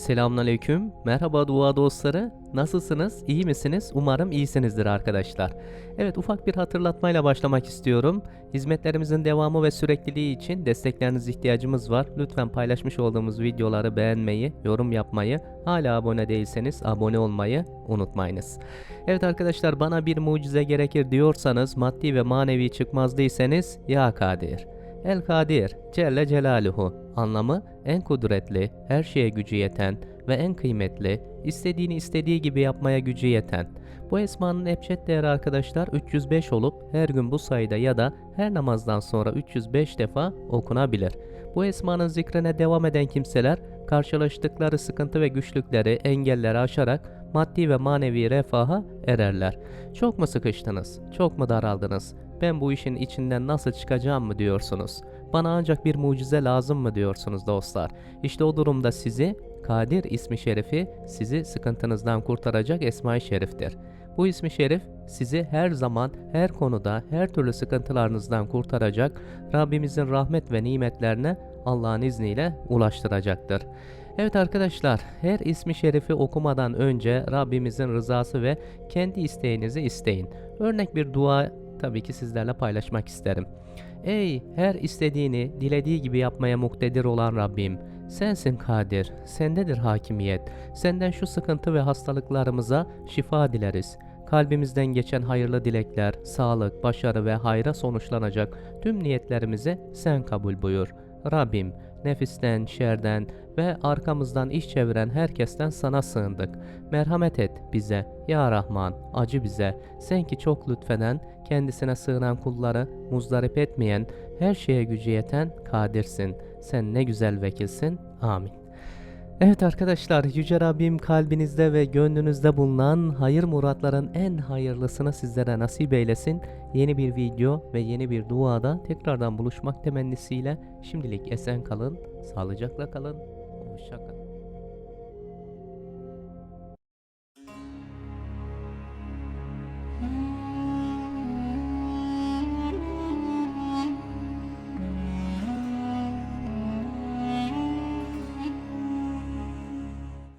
Selamünaleyküm. Merhaba dua dostları. Nasılsınız? İyi misiniz? Umarım iyisinizdir arkadaşlar. Evet ufak bir hatırlatmayla başlamak istiyorum. Hizmetlerimizin devamı ve sürekliliği için desteklerinize ihtiyacımız var. Lütfen paylaşmış olduğumuz videoları beğenmeyi, yorum yapmayı, hala abone değilseniz abone olmayı unutmayınız. Evet arkadaşlar bana bir mucize gerekir diyorsanız maddi ve manevi çıkmazlıysanız ya Kadir. El Kadir Celle Celaluhu anlamı en kudretli, her şeye gücü yeten ve en kıymetli, istediğini istediği gibi yapmaya gücü yeten. Bu esmanın ebced değeri arkadaşlar 305 olup her gün bu sayıda ya da her namazdan sonra 305 defa okunabilir. Bu esmanın zikrine devam eden kimseler karşılaştıkları sıkıntı ve güçlükleri, engelleri aşarak maddi ve manevi refaha ererler. Çok mu sıkıştınız? Çok mu daraldınız? Ben bu işin içinden nasıl çıkacağım mı diyorsunuz? Bana ancak bir mucize lazım mı diyorsunuz dostlar? İşte o durumda sizi Kadir ismi şerifi sizi sıkıntınızdan kurtaracak Esma-i Şerif'tir. Bu ismi şerif sizi her zaman, her konuda, her türlü sıkıntılarınızdan kurtaracak, Rabbimizin rahmet ve nimetlerine Allah'ın izniyle ulaştıracaktır. Evet arkadaşlar, her ismi şerifi okumadan önce Rabbimizin rızası ve kendi isteğinizi isteyin. Örnek bir dua tabii ki sizlerle paylaşmak isterim. Ey her istediğini dilediği gibi yapmaya muktedir olan Rabbim, sensin kadir, sendedir hakimiyet. Senden şu sıkıntı ve hastalıklarımıza şifa dileriz. Kalbimizden geçen hayırlı dilekler, sağlık, başarı ve hayra sonuçlanacak tüm niyetlerimizi sen kabul buyur. Rabbim, nefisten, şerden ve arkamızdan iş çeviren herkesten sana sığındık. Merhamet et bize, ya Rahman, acı bize. Sen ki çok lütfeden, kendisine sığınan kulları muzdarip etmeyen, her şeye gücü yeten kadirsin. Sen ne güzel vekilsin. Amin. Evet arkadaşlar, Yüce Rabbim kalbinizde ve gönlünüzde bulunan hayır muratların en hayırlısını sizlere nasip eylesin. Yeni bir video ve yeni bir duada tekrardan buluşmak temennisiyle şimdilik esen kalın, sağlıcakla kalın, hoşça.